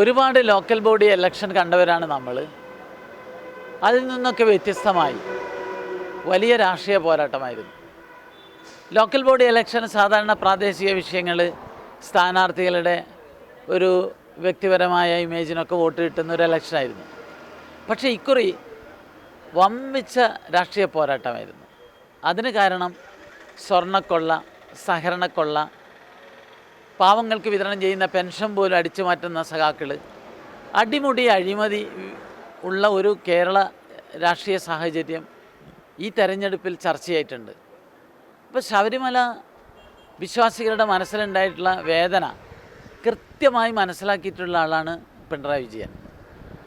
ഒരുപാട് local body election കണ്ടവരാണ് നമ്മൾ അതിൽ നിന്നൊക്കെ വ്യത്യസ്തമായി വലിയ രാഷ്ട്രീയ പോരാട്ടമായിരുന്നു. ലോക്കൽ ബോഡി ഇലക്ഷൻ സാധാരണ പ്രാദേശിക വിഷയങ്ങൾ സ്ഥാനാർത്ഥികളുടെ ഒരു വ്യക്തിപരമായ ഇമേജിനൊക്കെ വോട്ട് കിട്ടുന്ന ഒരു ഇലക്ഷനായിരുന്നു പക്ഷേ ഇക്കുറി വമ്പിച്ച രാഷ്ട്രീയ പോരാട്ടമായിരുന്നു. അതിന് കാരണം സ്വർണക്കൊള്ള സഹകരണക്കൊള്ള പാവങ്ങൾക്ക് വിതരണം ചെയ്യുന്ന പെൻഷൻ പോലും അടിച്ചു മാറ്റുന്ന സഖാക്കൾ. അടിമുടി അഴിമതി ഉള്ള ഒരു കേരള രാഷ്ട്രീയ സാഹചര്യം ഈ തെരഞ്ഞെടുപ്പിൽ ചർച്ചയായിട്ടുണ്ട്. ഇപ്പോൾ ശബരിമല വിശ്വാസികളുടെ മനസ്സിലുണ്ടായിട്ടുള്ള വേദന കൃത്യമായി മനസ്സിലാക്കിയിട്ടുള്ള ആളാണ് പിണറായി വിജയൻ.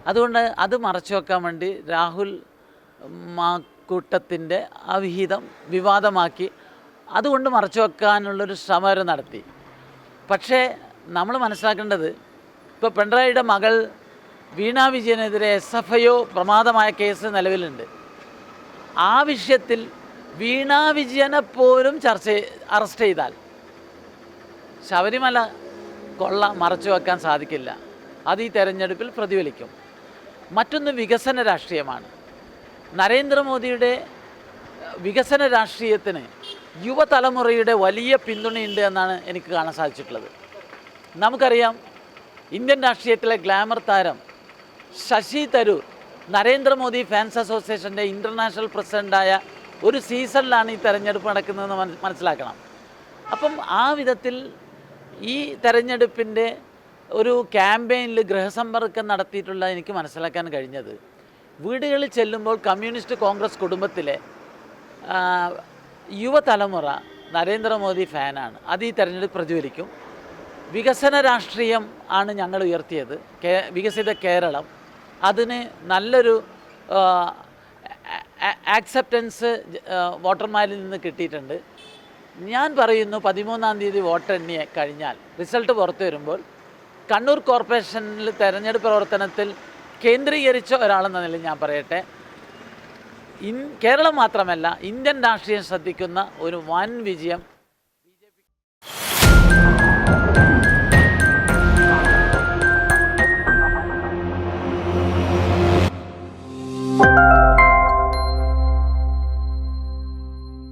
അതുകൊണ്ട് അത് മറച്ചു വെക്കാൻ വേണ്ടി രാഹുൽ മാക്കൂട്ടത്തിന്റെ അവിഹിതം വിവാദമാക്കി അതുകൊണ്ട് മറച്ചു വെക്കാനുള്ളൊരു ശ്രമം നടത്തി. പക്ഷേ നമ്മൾ മനസ്സിലാക്കേണ്ടത് ഇപ്പോൾ പിണറായിയുടെ മകൾ വീണ വിജയനെതിരെ എസ് എഫ് ഐ ഒ പ്രമാദമായ കേസ് നിലവിലുണ്ട്. ആ വിഷയത്തിൽ വീണ വിജയനെ പോലും ചർച്ച അറസ്റ്റ് ചെയ്താൽ ശബരിമല കൊള്ള മറച്ചു വെക്കാൻ സാധിക്കില്ല. അത് ഈ തെരഞ്ഞെടുപ്പിൽ പ്രതിഫലിക്കും. മറ്റൊന്ന് വികസന രാഷ്ട്രീയമാണ്. നരേന്ദ്രമോദിയുടെ വികസന രാഷ്ട്രീയത്തിന് യുവതലമുറയുടെ വലിയ പിന്തുണയുണ്ട് എന്നാണ് എനിക്ക് കാണാൻ സാധിച്ചിട്ടുള്ളത്. നമുക്കറിയാം ഇന്ത്യൻ രാഷ്ട്രീയത്തിലെ ഗ്ലാമർ താരം ശശി തരൂർ നരേന്ദ്രമോദി ഫാൻസ് അസോസിയേഷന്റെ ഇന്റർനാഷണൽ പ്രസിഡന്റായ ഒരു സീസണിലാണ് ഈ തെരഞ്ഞെടുപ്പ് നടക്കുന്നതെന്ന് മന- മനസ്സിലാക്കണം. അപ്പം ആ വിധത്തിൽ ഈ തെരഞ്ഞെടുപ്പിന്റെ ഒരു ക്യാമ്പയിനിൽ ഗൃഹസമ്പർക്കം നടത്തിയിട്ടുള്ള എനിക്ക് മനസ്സിലാക്കാൻ കഴിഞ്ഞത്. വീടുകളിൽ ചെല്ലുമ്പോൾ കമ്മ്യൂണിസ്റ്റ് കോൺഗ്രസ് കുടുംബത്തിലെ യുവതലമുറ നരേന്ദ്രമോദി ഫാനാണ്. അത് ഈ തെരഞ്ഞെടുപ്പ് പ്രതിഫലിക്കും വികസന രാഷ്ട്രീയം ആണ് ഞങ്ങൾ ഉയർത്തിയത്. കേ വികസിത കേരളം. അതിന് നല്ലൊരു ആക്സെപ്റ്റൻസ് വോട്ടർമാരിൽ നിന്ന് കിട്ടിയിട്ടുണ്ട്. ഞാൻ പറയുന്നു പതിമൂന്നാം തീയതി വോട്ടെണ്ണിയെ കഴിഞ്ഞാൽ റിസൾട്ട് പുറത്തു വരുമ്പോൾ കണ്ണൂർ കോർപ്പറേഷനിൽ തെരഞ്ഞെടുപ്പ് പ്രവർത്തനത്തിൽ കേന്ദ്രീകരിച്ച ഒരാളെന്ന നിലയിൽ ഞാൻ പറയട്ടെ ഇൻ കേരളം മാത്രമല്ല ഇന്ത്യൻ രാഷ്ട്രീയം ശ്രദ്ധിക്കുന്ന ഒരു വൻ വിജയം